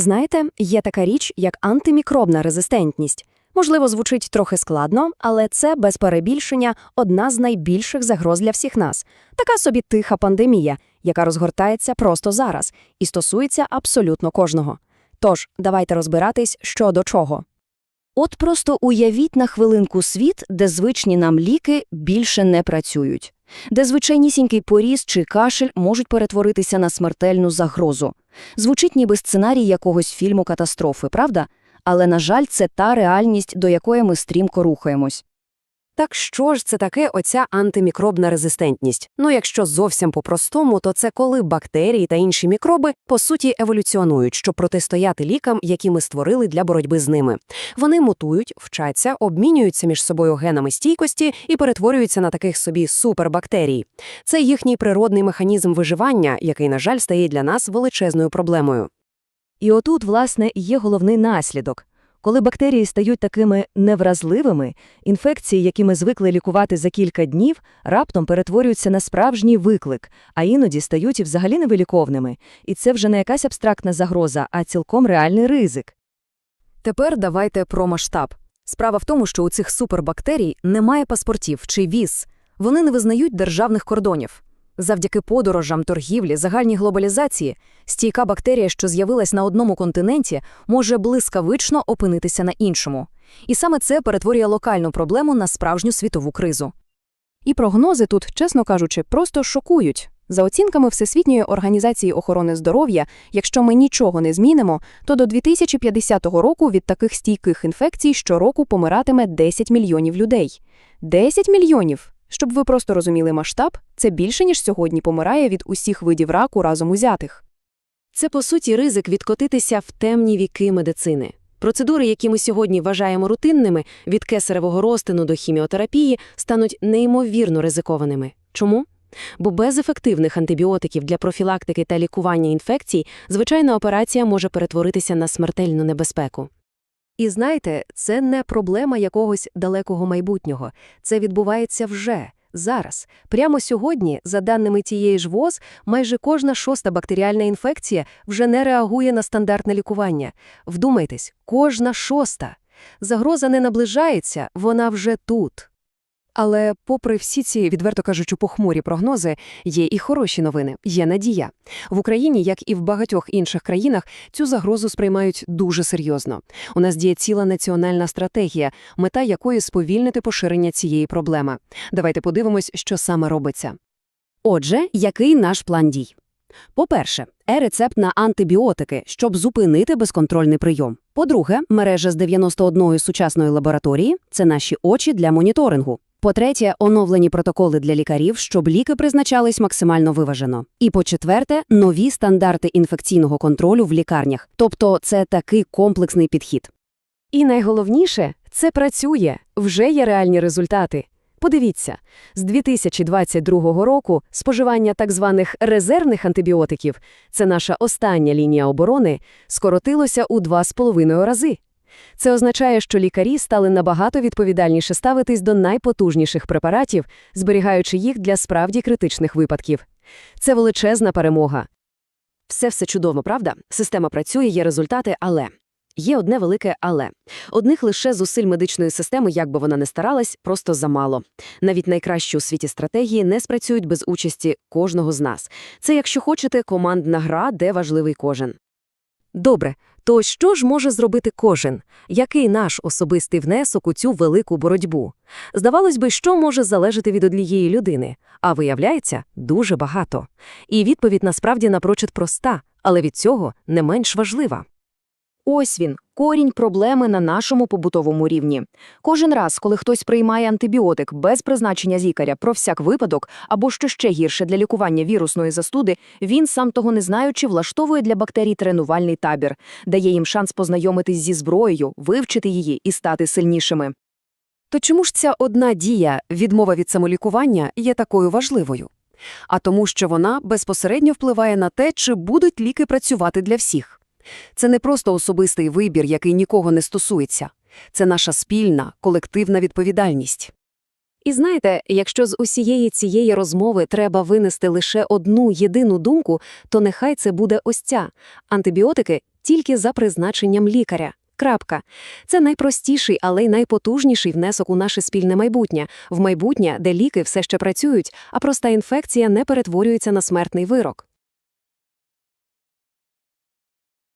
Знаєте, є така річ, як антимікробна резистентність. Можливо, звучить трохи складно, але це без перебільшення одна з найбільших загроз для всіх нас. Така собі тиха пандемія, яка розгортається просто зараз і стосується абсолютно кожного. Тож, давайте розбиратись, що до чого. От просто уявіть на хвилинку світ, де звичні нам ліки більше не працюють, де звичайнісінький поріз чи кашель можуть перетворитися на смертельну загрозу. Звучить ніби сценарій якогось фільму катастрофи, правда? Але, на жаль, це та реальність, до якої ми стрімко рухаємось. Так що ж це таке оця антимікробна резистентність? Ну, якщо зовсім по-простому, то це коли бактерії та інші мікроби по суті еволюціонують, щоб протистояти лікам, які ми створили для боротьби з ними. Вони мутують, вчаться, обмінюються між собою генами стійкості і перетворюються на таких собі супербактерій. Це їхній природний механізм виживання, який, на жаль, стає для нас величезною проблемою. І отут, власне, є головний наслідок. Коли бактерії стають такими невразливими, інфекції, які ми звикли лікувати за кілька днів, раптом перетворюються на справжній виклик, а іноді стають і взагалі невиліковними. І це вже не якась абстрактна загроза, а цілком реальний ризик. Тепер давайте про масштаб. Справа в тому, що у цих супербактерій немає паспортів чи віз. Вони не визнають державних кордонів. Завдяки подорожам, торгівлі, загальній глобалізації, стійка бактерія, що з'явилась на одному континенті, може блискавично опинитися на іншому. І саме це перетворює локальну проблему на справжню світову кризу. І прогнози тут, чесно кажучи, просто шокують. За оцінками Всесвітньої організації охорони здоров'я, якщо ми нічого не змінимо, то до 2050 року від таких стійких інфекцій щороку помиратиме 10 мільйонів людей. 10 мільйонів! Щоб ви просто розуміли масштаб, це більше, ніж сьогодні помирає від усіх видів раку разом узятих. Це, по суті, ризик відкотитися в темні віки медицини. Процедури, які ми сьогодні вважаємо рутинними, від кесаревого розтину до хіміотерапії, стануть неймовірно ризикованими. Чому? Бо без ефективних антибіотиків для профілактики та лікування інфекцій звичайна операція може перетворитися на смертельну небезпеку. І знаєте, це не проблема якогось далекого майбутнього. Це відбувається вже, зараз. Прямо сьогодні, за даними тієї ж ВОЗ, майже кожна шоста бактеріальна інфекція вже не реагує на стандартне лікування. Вдумайтесь, кожна шоста. Загроза не наближається, вона вже тут. Але, попри всі ці, відверто кажучи, похмурі прогнози, є і хороші новини, є надія. В Україні, як і в багатьох інших країнах, цю загрозу сприймають дуже серйозно. У нас діє ціла національна стратегія, мета якої сповільнити поширення цієї проблеми. Давайте подивимось, що саме робиться. Отже, який наш план дій? По-перше, е-рецепт на антибіотики, щоб зупинити безконтрольний прийом. По-друге, мережа з 91 сучасної лабораторії – це наші очі для моніторингу. По-третє, оновлені протоколи для лікарів, щоб ліки призначались максимально виважено. І по-четверте, нові стандарти інфекційного контролю в лікарнях. Тобто це такий комплексний підхід. І найголовніше – це працює, вже є реальні результати. Подивіться, з 2022 року споживання так званих резервних антибіотиків – це наша остання лінія оборони – скоротилося у 2,5 рази. Це означає, що лікарі стали набагато відповідальніше ставитись до найпотужніших препаратів, зберігаючи їх для справді критичних випадків. Це величезна перемога. Все все чудово, правда? Система працює, є результати, але є одне велике але. Одних лише зусиль медичної системи, як би вона не старалась, просто замало. Навіть найкращі у світі стратегії не спрацюють без участі кожного з нас. Це, якщо хочете, командна гра, де важливий кожен. Добре, то що ж може зробити кожен? Який наш особистий внесок у цю велику боротьбу? Здавалось би, що може залежати від однієї людини, а виявляється, дуже багато. І відповідь насправді напрочуд проста, але від цього не менш важлива. Ось він, корінь проблеми на нашому побутовому рівні. Кожен раз, коли хтось приймає антибіотик без призначення лікаря про всяк випадок або що ще гірше для лікування вірусної застуди, він, сам того не знаючи, влаштовує для бактерій тренувальний табір, дає їм шанс познайомитись зі зброєю, вивчити її і стати сильнішими. То чому ж ця одна дія, відмова від самолікування, є такою важливою? А тому, що вона безпосередньо впливає на те, чи будуть ліки працювати для всіх. Це не просто особистий вибір, який нікого не стосується. Це наша спільна, колективна відповідальність. І знаєте, якщо з усієї цієї розмови треба винести лише одну єдину думку, то нехай це буде ось ця. Антибіотики тільки за призначенням лікаря. Крапка. Це найпростіший, але й найпотужніший внесок у наше спільне майбутнє, в майбутнє, де ліки все ще працюють, а проста інфекція не перетворюється на смертний вирок.